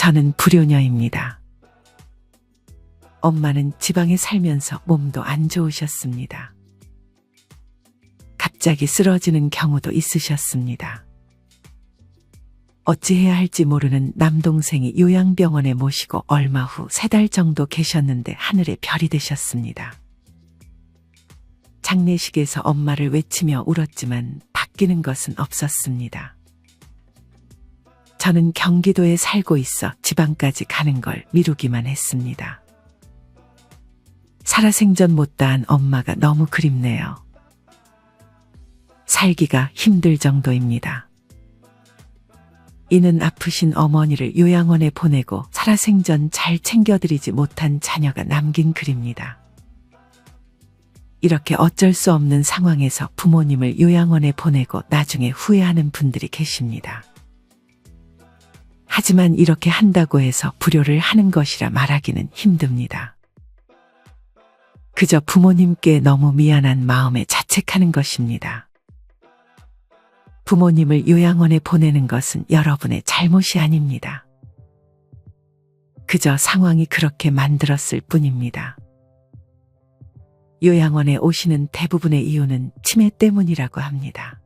저는 불효녀입니다. 엄마는 지방에 살면서 몸도 안 좋으셨습니다. 갑자기 쓰러지는 경우도 있으셨습니다. 어찌해야 할지 모르는 남동생이 요양병원에 모시고 얼마 후 세 달 정도 계셨는데 하늘의 별이 되셨습니다. 장례식에서 엄마를 외치며 울었지만 바뀌는 것은 없었습니다. 저는 경기도에 살고 있어 지방까지 가는 걸 미루기만 했습니다. 살아생전 못다한 엄마가 너무 그립네요. 살기가 힘들 정도입니다. 이는 아프신 어머니를 요양원에 보내고 살아생전 잘 챙겨드리지 못한 자녀가 남긴 글입니다. 이렇게 어쩔 수 없는 상황에서 부모님을 요양원에 보내고 나중에 후회하는 분들이 계십니다. 하지만 이렇게 한다고 해서 불효를 하는 것이라 말하기는 힘듭니다. 그저 부모님께 너무 미안한 마음에 자책하는 것입니다. 부모님을 요양원에 보내는 것은 여러분의 잘못이 아닙니다. 그저 상황이 그렇게 만들었을 뿐입니다. 요양원에 오시는 대부분의 이유는 치매 때문이라고 합니다.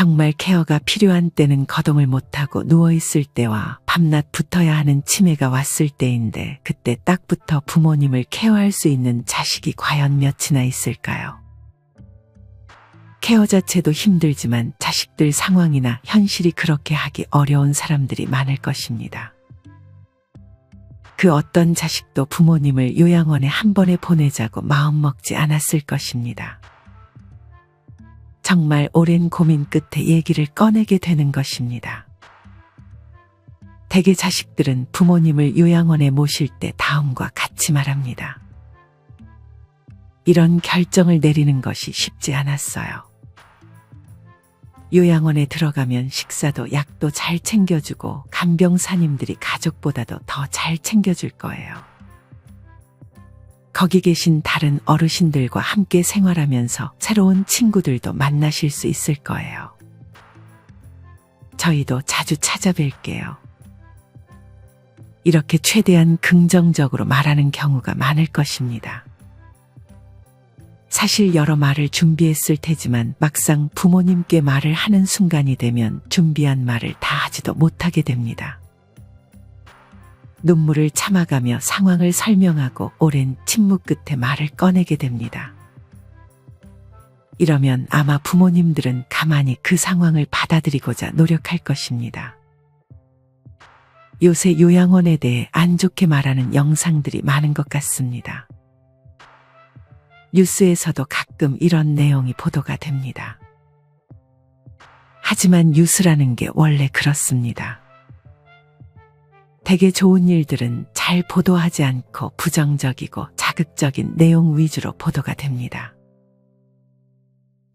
정말 케어가 필요한 때는 거동을 못하고 누워있을 때와 밤낮 붙어야 하는 치매가 왔을 때인데 그때 딱부터 부모님을 케어할 수 있는 자식이 과연 몇이나 있을까요? 케어 자체도 힘들지만 자식들 상황이나 현실이 그렇게 하기 어려운 사람들이 많을 것입니다. 그 어떤 자식도 부모님을 요양원에 한 번에 보내자고 마음먹지 않았을 것입니다. 정말 오랜 고민 끝에 얘기를 꺼내게 되는 것입니다. 대개 자식들은 부모님을 요양원에 모실 때 다음과 같이 말합니다. 이런 결정을 내리는 것이 쉽지 않았어요. 요양원에 들어가면 식사도 약도 잘 챙겨주고 간병사님들이 가족보다도 더 잘 챙겨줄 거예요. 거기 계신 다른 어르신들과 함께 생활하면서 새로운 친구들도 만나실 수 있을 거예요. 저희도 자주 찾아뵐게요. 이렇게 최대한 긍정적으로 말하는 경우가 많을 것입니다. 사실 여러 말을 준비했을 테지만 막상 부모님께 말을 하는 순간이 되면 준비한 말을 다 하지도 못하게 됩니다. 눈물을 참아가며 상황을 설명하고 오랜 침묵 끝에 말을 꺼내게 됩니다. 이러면 아마 부모님들은 가만히 그 상황을 받아들이고자 노력할 것입니다. 요새 요양원에 대해 안 좋게 말하는 영상들이 많은 것 같습니다. 뉴스에서도 가끔 이런 내용이 보도가 됩니다. 하지만 뉴스라는 게 원래 그렇습니다. 대개 좋은 일들은 잘 보도하지 않고 부정적이고 자극적인 내용 위주로 보도가 됩니다.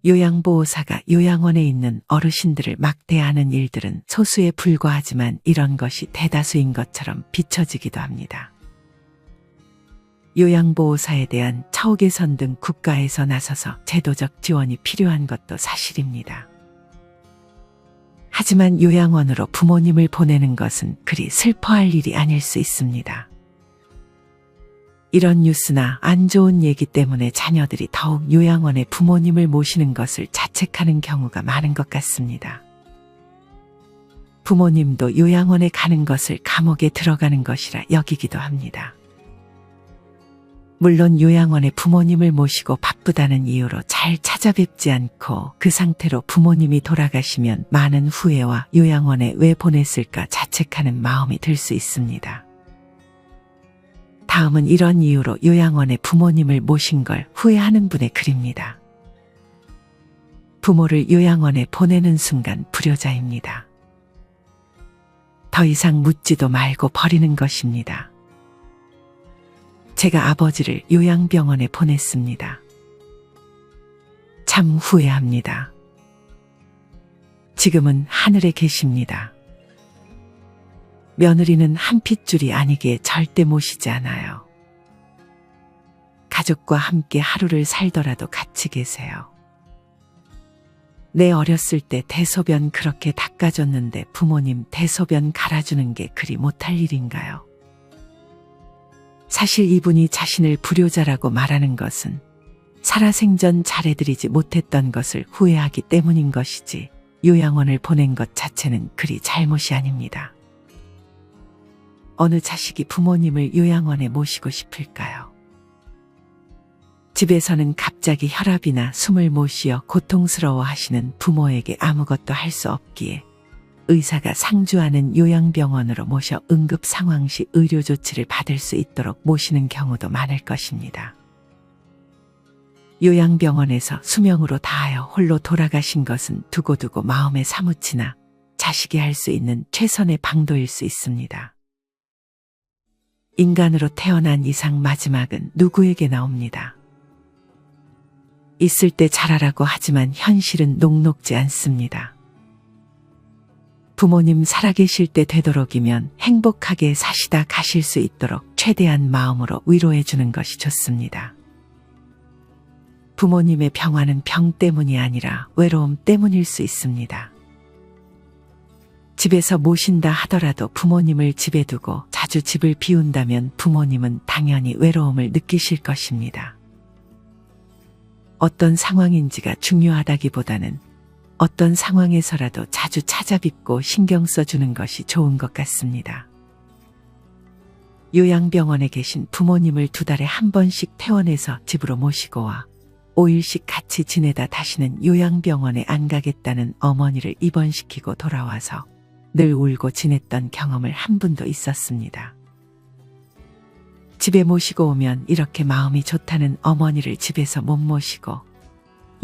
요양보호사가 요양원에 있는 어르신들을 막대하는 일들은 소수에 불과하지만 이런 것이 대다수인 것처럼 비춰지기도 합니다. 요양보호사에 대한 처우 개선 등 국가에서 나서서 제도적 지원이 필요한 것도 사실입니다. 하지만 요양원으로 부모님을 보내는 것은 그리 슬퍼할 일이 아닐 수 있습니다. 이런 뉴스나 안 좋은 얘기 때문에 자녀들이 더욱 요양원에 부모님을 모시는 것을 자책하는 경우가 많은 것 같습니다. 부모님도 요양원에 가는 것을 감옥에 들어가는 것이라 여기기도 합니다. 물론 요양원에 부모님을 모시고 바쁘다는 이유로 잘 찾아뵙지 않고 그 상태로 부모님이 돌아가시면 많은 후회와 요양원에 왜 보냈을까 자책하는 마음이 들 수 있습니다. 다음은 이런 이유로 요양원에 부모님을 모신 걸 후회하는 분의 글입니다. 부모를 요양원에 보내는 순간 불효자입니다. 더 이상 묻지도 말고 버리는 것입니다. 제가 아버지를 요양병원에 보냈습니다. 참 후회합니다. 지금은 하늘에 계십니다. 며느리는 한 핏줄이 아니기에 절대 모시지 않아요. 가족과 함께 하루를 살더라도 같이 계세요. 내 어렸을 때 대소변 그렇게 닦아줬는데 부모님 대소변 갈아주는 게 그리 못할 일인가요? 사실 이분이 자신을 불효자라고 말하는 것은 살아생전 잘해드리지 못했던 것을 후회하기 때문인 것이지 요양원을 보낸 것 자체는 그리 잘못이 아닙니다. 어느 자식이 부모님을 요양원에 모시고 싶을까요? 집에서는 갑자기 혈압이나 숨을 못 쉬어 고통스러워 하시는 부모에게 아무것도 할 수 없기에 의사가 상주하는 요양병원으로 모셔 응급 상황 시 의료 조치를 받을 수 있도록 모시는 경우도 많을 것입니다. 요양병원에서 수명으로 다하여 홀로 돌아가신 것은 두고두고 마음에 사무치나 자식이 할 수 있는 최선의 방도일 수 있습니다. 인간으로 태어난 이상 마지막은 누구에게 나옵니다. 있을 때 잘하라고 하지만 현실은 녹록지 않습니다. 부모님 살아계실 때 되도록이면 행복하게 사시다 가실 수 있도록 최대한 마음으로 위로해 주는 것이 좋습니다. 부모님의 병화는 병 때문이 아니라 외로움 때문일 수 있습니다. 집에서 모신다 하더라도 부모님을 집에 두고 자주 집을 비운다면 부모님은 당연히 외로움을 느끼실 것입니다. 어떤 상황인지가 중요하다기보다는 어떤 상황에서라도 자주 찾아뵙고 신경 써주는 것이 좋은 것 같습니다. 요양병원에 계신 부모님을 두 달에 한 번씩 퇴원해서 집으로 모시고 와 5일씩 같이 지내다 다시는 요양병원에 안 가겠다는 어머니를 입원시키고 돌아와서 늘 울고 지냈던 경험을 한 분도 있었습니다. 집에 모시고 오면 이렇게 마음이 좋다는 어머니를 집에서 못 모시고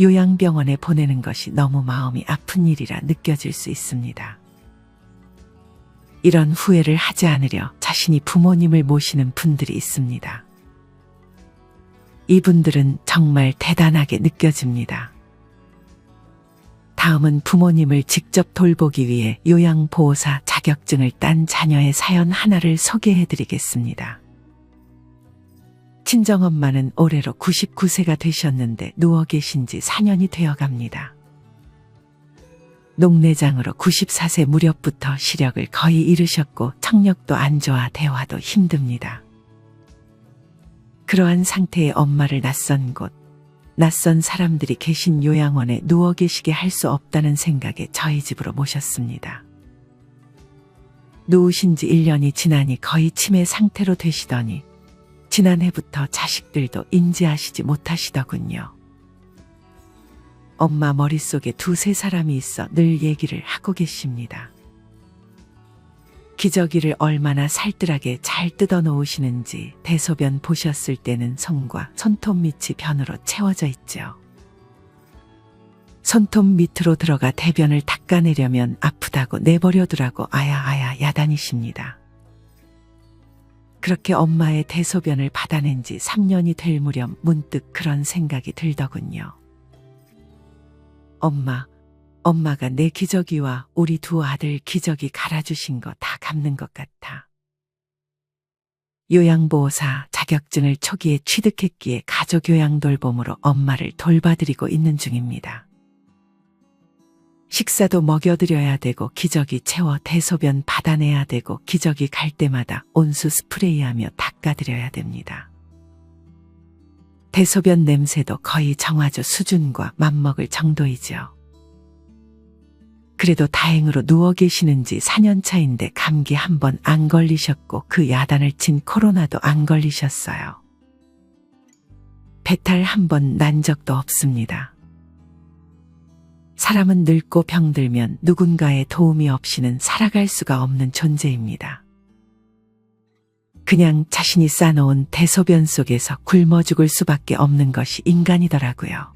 요양병원에 보내는 것이 너무 마음이 아픈 일이라 느껴질 수 있습니다. 이런 후회를 하지 않으려 자신이 부모님을 모시는 분들이 있습니다. 이분들은 정말 대단하게 느껴집니다. 다음은 부모님을 직접 돌보기 위해 요양보호사 자격증을 딴 자녀의 사연 하나를 소개해 드리겠습니다. 친정엄마는 올해로 99세가 되셨는데 누워 계신 지 4년이 되어 갑니다. 녹내장으로 94세 무렵부터 시력을 거의 잃으셨고 청력도 안 좋아 대화도 힘듭니다. 그러한 상태의 엄마를 낯선 곳, 낯선 사람들이 계신 요양원에 누워 계시게 할 수 없다는 생각에 저희 집으로 모셨습니다. 누우신 지 1년이 지나니 거의 치매 상태로 되시더니 지난해부터 자식들도 인지하시지 못하시더군요. 엄마 머릿속에 두세 사람이 있어 늘 얘기를 하고 계십니다. 기저귀를 얼마나 살뜰하게 잘 뜯어 놓으시는지 대소변 보셨을 때는 손과 손톱 밑이 변으로 채워져 있죠. 손톱 밑으로 들어가 대변을 닦아내려면 아프다고 내버려두라고 아야아야 야단이십니다. 그렇게 엄마의 대소변을 받아낸 지 3년이 될 무렵 문득 그런 생각이 들더군요. 엄마, 엄마가 내 기저귀와 우리 두 아들 기저귀 갈아주신 거 다 갚는 것 같아. 요양보호사 자격증을 초기에 취득했기에 가족 요양 돌봄으로 엄마를 돌봐드리고 있는 중입니다. 식사도 먹여드려야 되고 기저귀 채워 대소변 받아내야 되고 기저귀 갈 때마다 온수 스프레이하며 닦아드려야 됩니다. 대소변 냄새도 거의 정화조 수준과 맞먹을 정도이죠. 그래도 다행으로 누워 계시는 지 4년 차인데 감기 한 번 안 걸리셨고 그 야단을 친 코로나도 안 걸리셨어요. 배탈 한 번 난 적도 없습니다. 사람은 늙고 병들면 누군가의 도움이 없이는 살아갈 수가 없는 존재입니다. 그냥 자신이 쌓아놓은 대소변 속에서 굶어 죽을 수밖에 없는 것이 인간이더라고요.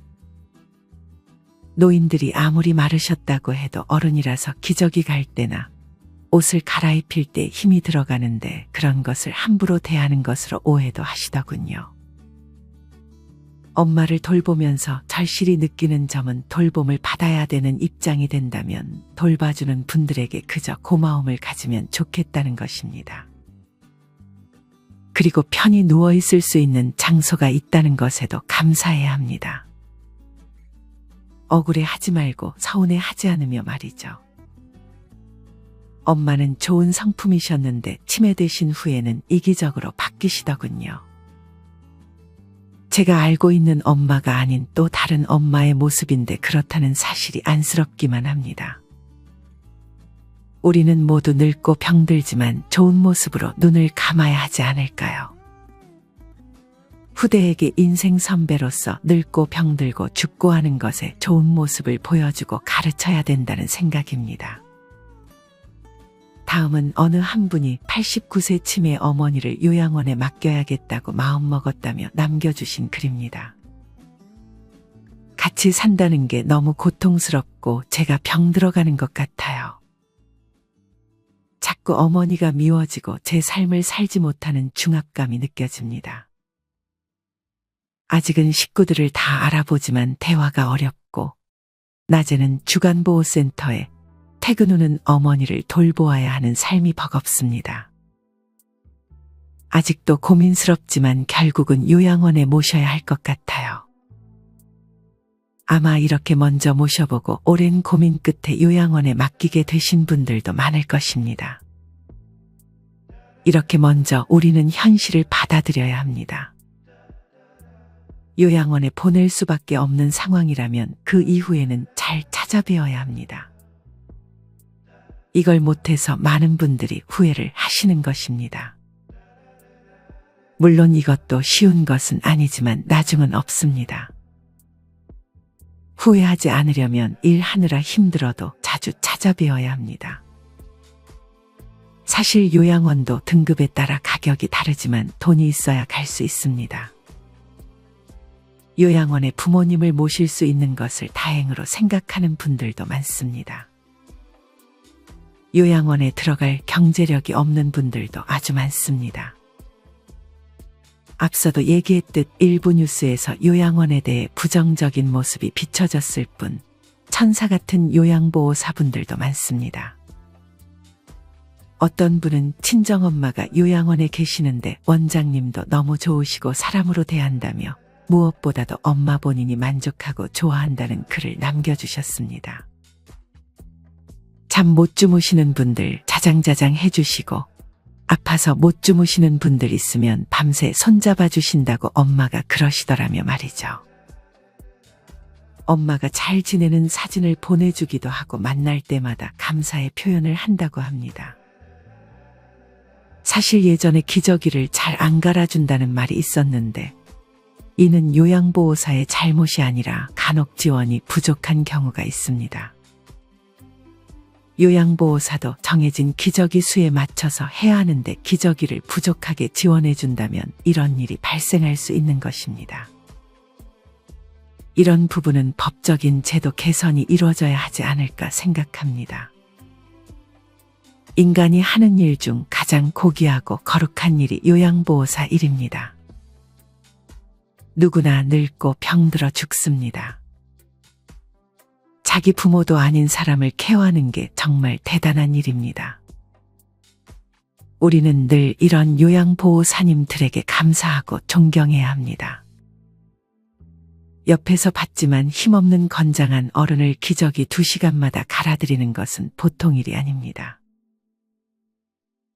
노인들이 아무리 마르셨다고 해도 어른이라서 기저귀 갈 때나 옷을 갈아입힐 때 힘이 들어가는데 그런 것을 함부로 대하는 것으로 오해도 하시더군요. 엄마를 돌보면서 절실히 느끼는 점은 돌봄을 받아야 되는 입장이 된다면 돌봐주는 분들에게 그저 고마움을 가지면 좋겠다는 것입니다. 그리고 편히 누워있을 수 있는 장소가 있다는 것에도 감사해야 합니다. 억울해 하지 말고 서운해 하지 않으며 말이죠. 엄마는 좋은 성품이셨는데 치매되신 후에는 이기적으로 바뀌시더군요. 제가 알고 있는 엄마가 아닌 또 다른 엄마의 모습인데 그렇다는 사실이 안쓰럽기만 합니다. 우리는 모두 늙고 병들지만 좋은 모습으로 눈을 감아야 하지 않을까요? 후대에게 인생 선배로서 늙고 병들고 죽고 하는 것에 좋은 모습을 보여주고 가르쳐야 된다는 생각입니다. 다음은 어느 한 분이 89세 치매 어머니를 요양원에 맡겨야겠다고 마음먹었다며 남겨주신 글입니다. 같이 산다는 게 너무 고통스럽고 제가 병 들어가는 것 같아요. 자꾸 어머니가 미워지고 제 삶을 살지 못하는 중압감이 느껴집니다. 아직은 식구들을 다 알아보지만 대화가 어렵고, 낮에는 주간보호센터에 퇴근 후는 어머니를 돌보아야 하는 삶이 버겁습니다. 아직도 고민스럽지만 결국은 요양원에 모셔야 할 것 같아요. 아마 이렇게 먼저 모셔보고 오랜 고민 끝에 요양원에 맡기게 되신 분들도 많을 것입니다. 이렇게 먼저 우리는 현실을 받아들여야 합니다. 요양원에 보낼 수밖에 없는 상황이라면 그 이후에는 잘 찾아뵈어야 합니다. 이걸 못해서 많은 분들이 후회를 하시는 것입니다. 물론 이것도 쉬운 것은 아니지만 나중은 없습니다. 후회하지 않으려면 일하느라 힘들어도 자주 찾아뵈어야 합니다. 사실 요양원도 등급에 따라 가격이 다르지만 돈이 있어야 갈 수 있습니다. 요양원에 부모님을 모실 수 있는 것을 다행으로 생각하는 분들도 많습니다. 요양원에 들어갈 경제력이 없는 분들도 아주 많습니다. 앞서도 얘기했듯 일부 뉴스에서 요양원에 대해 부정적인 모습이 비춰졌을 뿐 천사 같은 요양보호사분들도 많습니다. 어떤 분은 친정엄마가 요양원에 계시는데 원장님도 너무 좋으시고 사람으로 대한다며 무엇보다도 엄마 본인이 만족하고 좋아한다는 글을 남겨주셨습니다. 잠 못 주무시는 분들 자장자장 해주시고 아파서 못 주무시는 분들 있으면 밤새 손잡아 주신다고 엄마가 그러시더라며 말이죠. 엄마가 잘 지내는 사진을 보내주기도 하고 만날 때마다 감사의 표현을 한다고 합니다. 사실 예전에 기저귀를 잘 안 갈아준다는 말이 있었는데 이는 요양보호사의 잘못이 아니라 간혹 지원이 부족한 경우가 있습니다. 요양보호사도 정해진 기저귀 수에 맞춰서 해야 하는데 기저귀를 부족하게 지원해준다면 이런 일이 발생할 수 있는 것입니다. 이런 부분은 법적인 제도 개선이 이루어져야 하지 않을까 생각합니다. 인간이 하는 일 중 가장 고귀하고 거룩한 일이 요양보호사 일입니다. 누구나 늙고 병들어 죽습니다. 자기 부모도 아닌 사람을 케어하는 게 정말 대단한 일입니다. 우리는 늘 이런 요양보호사님들에게 감사하고 존경해야 합니다. 옆에서 봤지만 힘없는 건장한 어른을 기저귀 두 시간마다 갈아드리는 것은 보통 일이 아닙니다.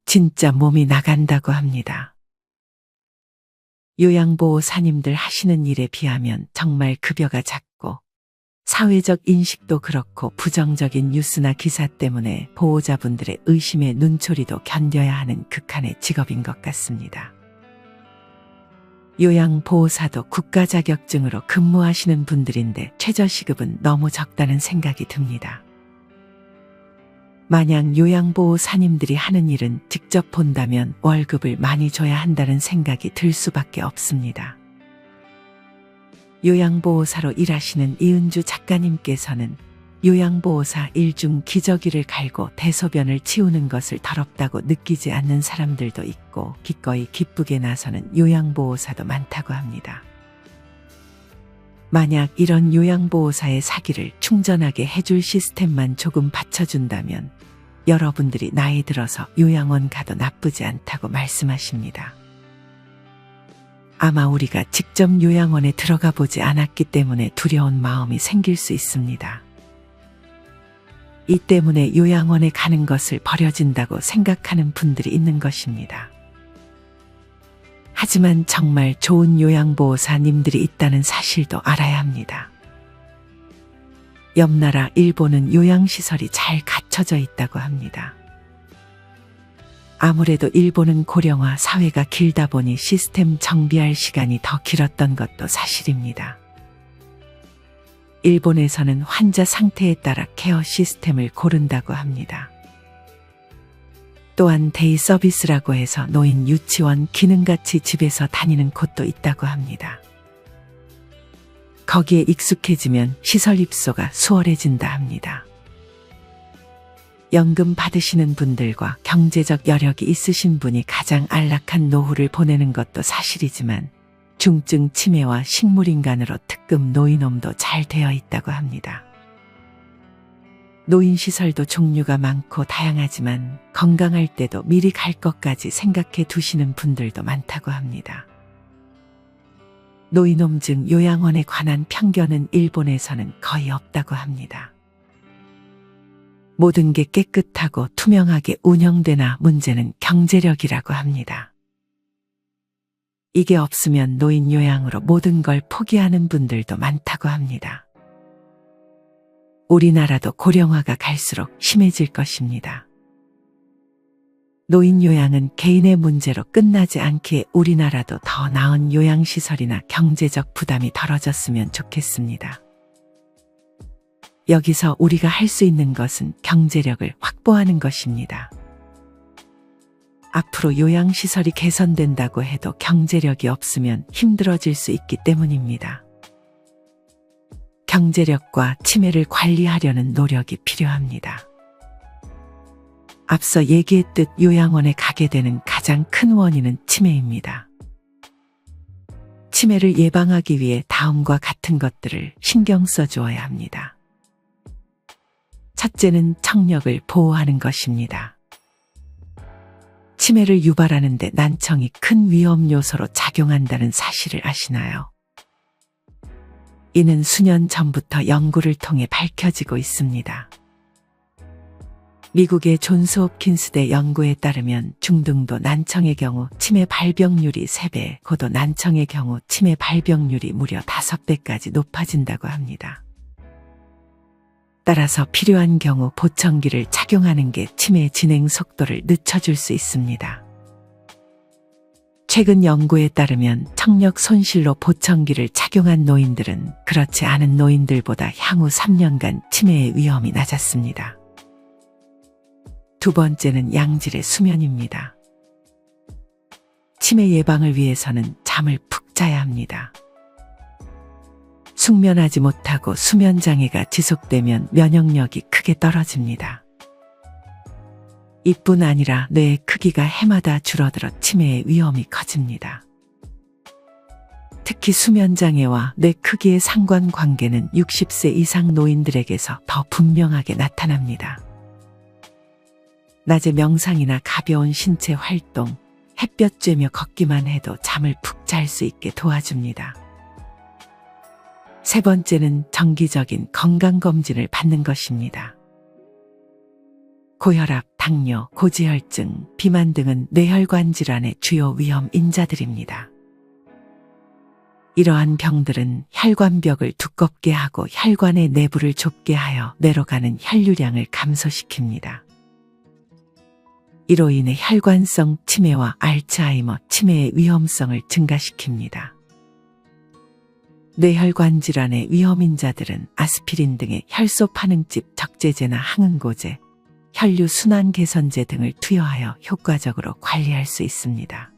진짜 몸이 나간다고 합니다. 요양보호사님들 하시는 일에 비하면 정말 급여가 작고 사회적 인식도 그렇고 부정적인 뉴스나 기사 때문에 보호자분들의 의심의 눈초리도 견뎌야 하는 극한의 직업인 것 같습니다. 요양보호사도 국가 자격증으로 근무하시는 분들인데 최저시급은 너무 적다는 생각이 듭니다. 만약 요양보호사님들이 하는 일은 직접 본다면 월급을 많이 줘야 한다는 생각이 들 수밖에 없습니다. 요양보호사로 일하시는 이은주 작가님께서는 요양보호사 일중 기저귀를 갈고 대소변을 치우는 것을 더럽다고 느끼지 않는 사람들도 있고 기꺼이 기쁘게 나서는 요양보호사도 많다고 합니다. 만약 이런 요양보호사의 사기를 충전하게 해줄 시스템만 조금 받쳐준다면 여러분들이 나이 들어서 요양원 가도 나쁘지 않다고 말씀하십니다. 아마 우리가 직접 요양원에 들어가 보지 않았기 때문에 두려운 마음이 생길 수 있습니다. 이 때문에 요양원에 가는 것을 버려진다고 생각하는 분들이 있는 것입니다. 하지만 정말 좋은 요양보호사님들이 있다는 사실도 알아야 합니다. 옆나라 일본은 요양시설이 잘 갖춰져 있다고 합니다. 아무래도 일본은 고령화 사회가 길다 보니 시스템 정비할 시간이 더 길었던 것도 사실입니다. 일본에서는 환자 상태에 따라 케어 시스템을 고른다고 합니다. 또한 데이 서비스라고 해서 노인 유치원 기능같이 집에서 다니는 곳도 있다고 합니다. 거기에 익숙해지면 시설 입소가 수월해진다 합니다. 연금 받으시는 분들과 경제적 여력이 있으신 분이 가장 안락한 노후를 보내는 것도 사실이지만 중증 치매와 식물인간으로 특급 노인홈도 잘 되어 있다고 합니다. 노인시설도 종류가 많고 다양하지만 건강할 때도 미리 갈 것까지 생각해 두시는 분들도 많다고 합니다. 노인홈 등 요양원에 관한 편견은 일본에서는 거의 없다고 합니다. 모든 게 깨끗하고 투명하게 운영되나 문제는 경제력이라고 합니다. 이게 없으면 노인 요양으로 모든 걸 포기하는 분들도 많다고 합니다. 우리나라도 고령화가 갈수록 심해질 것입니다. 노인 요양은 개인의 문제로 끝나지 않기에 우리나라도 더 나은 요양시설이나 경제적 부담이 덜어졌으면 좋겠습니다. 여기서 우리가 할 수 있는 것은 경제력을 확보하는 것입니다. 앞으로 요양시설이 개선된다고 해도 경제력이 없으면 힘들어질 수 있기 때문입니다. 경제력과 치매를 관리하려는 노력이 필요합니다. 앞서 얘기했듯 요양원에 가게 되는 가장 큰 원인은 치매입니다. 치매를 예방하기 위해 다음과 같은 것들을 신경 써 주어야 합니다. 첫째는 청력을 보호하는 것입니다. 치매를 유발하는데 난청이 큰 위험 요소로 작용한다는 사실을 아시나요? 이는 수년 전부터 연구를 통해 밝혀지고 있습니다. 미국의 존스 홉킨스 대 연구에 따르면 중등도 난청의 경우 치매 발병률이 3배, 고도 난청의 경우 치매 발병률이 무려 5배까지 높아진다고 합니다. 따라서 필요한 경우 보청기를 착용하는 게 치매 진행 속도를 늦춰줄 수 있습니다. 최근 연구에 따르면 청력 손실로 보청기를 착용한 노인들은 그렇지 않은 노인들보다 향후 3년간 치매의 위험이 낮았습니다. 두 번째는 양질의 수면입니다. 치매 예방을 위해서는 잠을 푹 자야 합니다. 숙면하지 못하고 수면 장애가 지속되면 면역력이 크게 떨어집니다. 이뿐 아니라 뇌의 크기가 해마다 줄어들어 치매의 위험이 커집니다. 특히 수면 장애와 뇌 크기의 상관관계는 60세 이상 노인들에게서 더 분명하게 나타납니다. 낮에 명상이나 가벼운 신체 활동, 햇볕 쬐며 걷기만 해도 잠을 푹 잘 수 있게 도와줍니다. 세 번째는 정기적인 건강검진을 받는 것입니다. 고혈압, 당뇨, 고지혈증, 비만 등은 뇌혈관 질환의 주요 위험 인자들입니다. 이러한 병들은 혈관벽을 두껍게 하고 혈관의 내부를 좁게 하여 뇌로 가는 혈류량을 감소시킵니다. 이로 인해 혈관성 치매와 알츠하이머 치매의 위험성을 증가시킵니다. 뇌혈관 질환의 위험인 자들은 아스피린 등의 혈소 파능집 적재제나 항응고제, 혈류 순환 개선제 등을 투여하여 효과적으로 관리할 수 있습니다.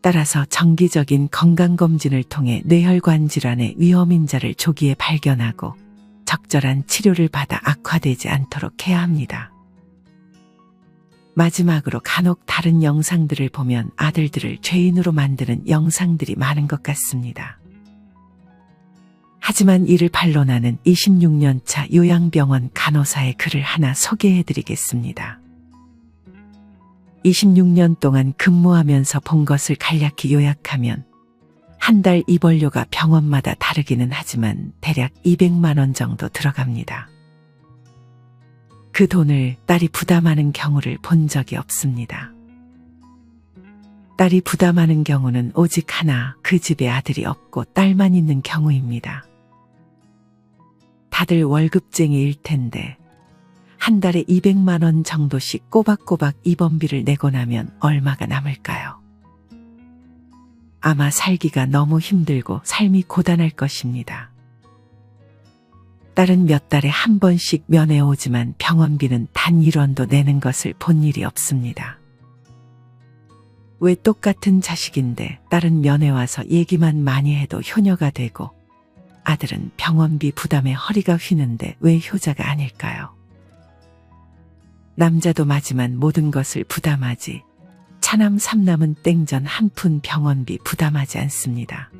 따라서 정기적인 건강검진을 통해 뇌혈관 질환의 위험인자를 조기에 발견하고 적절한 치료를 받아 악화되지 않도록 해야 합니다. 마지막으로 간혹 다른 영상들을 보면 아들들을 죄인으로 만드는 영상들이 많은 것 같습니다. 하지만 이를 반론하는 26년차 요양병원 간호사의 글을 하나 소개해 드리겠습니다. 26년 동안 근무하면서 본 것을 간략히 요약하면 한 달 입원료가 병원마다 다르기는 하지만 대략 200만 원 정도 들어갑니다. 그 돈을 딸이 부담하는 경우를 본 적이 없습니다. 딸이 부담하는 경우는 오직 하나 그 집에 아들이 없고 딸만 있는 경우입니다. 다들 월급쟁이일 텐데 한 달에 200만 원 정도씩 꼬박꼬박 입원비를 내고 나면 얼마가 남을까요? 아마 살기가 너무 힘들고 삶이 고단할 것입니다. 딸은 몇 달에 한 번씩 면회 오지만 병원비는 단 1원도 내는 것을 본 일이 없습니다. 왜 똑같은 자식인데 딸은 면회 와서 얘기만 많이 해도 효녀가 되고 아들은 병원비 부담에 허리가 휘는데 왜 효자가 아닐까요? 남자도 맞지만 모든 것을 부담하지 차남 삼남은 땡전 한 푼 병원비 부담하지 않습니다.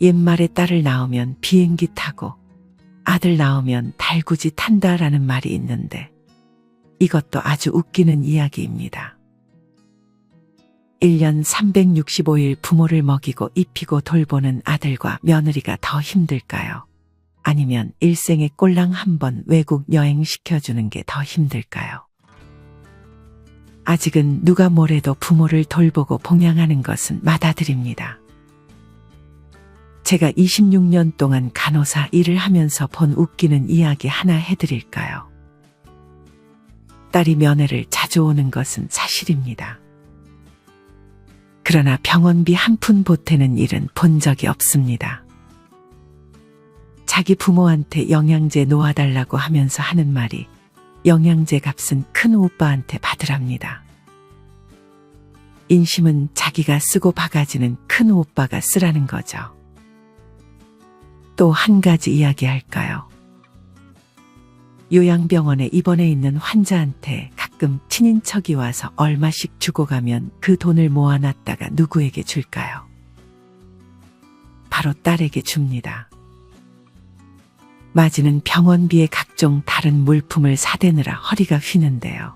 옛말에 딸을 낳으면 비행기 타고 아들 낳으면 달구지 탄다라는 말이 있는데 이것도 아주 웃기는 이야기입니다. 1년 365일 부모를 먹이고 입히고 돌보는 아들과 며느리가 더 힘들까요? 아니면 일생에 꼴랑 한 번 외국 여행 시켜주는 게 더 힘들까요? 아직은 누가 뭐래도 부모를 돌보고 봉양하는 것은 맏아들입니다. 제가 26년 동안 간호사 일을 하면서 본 웃기는 이야기 하나 해드릴까요? 딸이 면회를 자주 오는 것은 사실입니다. 그러나 병원비 한 푼 보태는 일은 본 적이 없습니다. 자기 부모한테 영양제 놓아달라고 하면서 하는 말이 영양제 값은 큰 오빠한테 받으랍니다. 인심은 자기가 쓰고 바가지는 큰 오빠가 쓰라는 거죠. 또 한 가지 이야기할까요? 요양병원에 입원해 있는 환자한테 가끔 친인척이 와서 얼마씩 주고 가면 그 돈을 모아놨다가 누구에게 줄까요? 바로 딸에게 줍니다. 맞이는 병원비에 각종 다른 물품을 사대느라 허리가 휘는데요.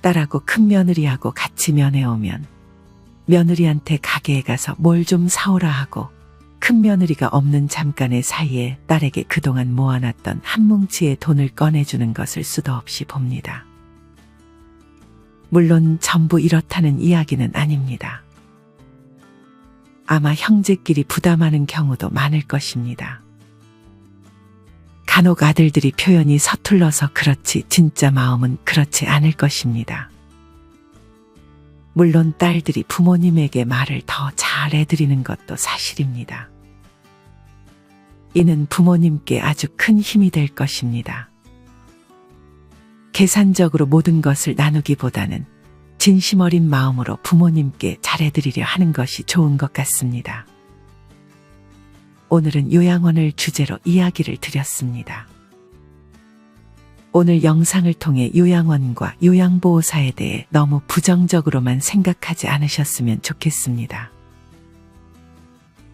딸하고 큰 며느리하고 같이 면회 오면 며느리한테 가게에 가서 뭘 좀 사오라 하고 큰 며느리가 없는 잠깐의 사이에 딸에게 그동안 모아놨던 한 뭉치의 돈을 꺼내주는 것을 수도 없이 봅니다. 물론 전부 이렇다는 이야기는 아닙니다. 아마 형제끼리 부담하는 경우도 많을 것입니다. 간혹 아들들이 표현이 서툴러서 그렇지 진짜 마음은 그렇지 않을 것입니다. 물론 딸들이 부모님에게 말을 더 잘해드리는 것도 사실입니다. 이는 부모님께 아주 큰 힘이 될 것입니다. 계산적으로 모든 것을 나누기보다는 진심 어린 마음으로 부모님께 잘해드리려 하는 것이 좋은 것 같습니다. 오늘은 요양원을 주제로 이야기를 드렸습니다. 오늘 영상을 통해 요양원과 요양보호사에 대해 너무 부정적으로만 생각하지 않으셨으면 좋겠습니다.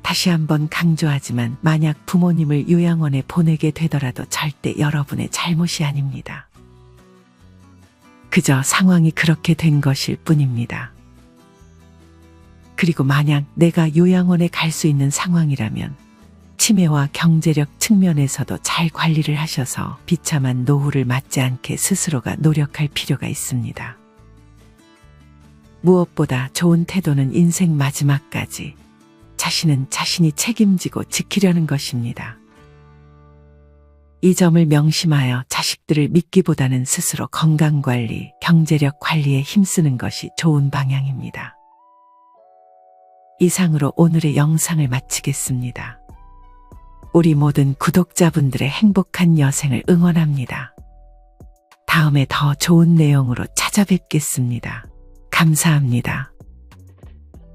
다시 한번 강조하지만 만약 부모님을 요양원에 보내게 되더라도 절대 여러분의 잘못이 아닙니다. 그저 상황이 그렇게 된 것일 뿐입니다. 그리고 만약 내가 요양원에 갈 수 있는 상황이라면 치매와 경제력 측면에서도 잘 관리를 하셔서 비참한 노후를 맞지 않게 스스로가 노력할 필요가 있습니다. 무엇보다 좋은 태도는 인생 마지막까지 자신은 자신이 책임지고 지키려는 것입니다. 이 점을 명심하여 자식들을 믿기보다는 스스로 건강 관리, 경제력 관리에 힘쓰는 것이 좋은 방향입니다. 이상으로 오늘의 영상을 마치겠습니다. 우리 모든 구독자분들의 행복한 여생을 응원합니다. 다음에 더 좋은 내용으로 찾아뵙겠습니다. 감사합니다.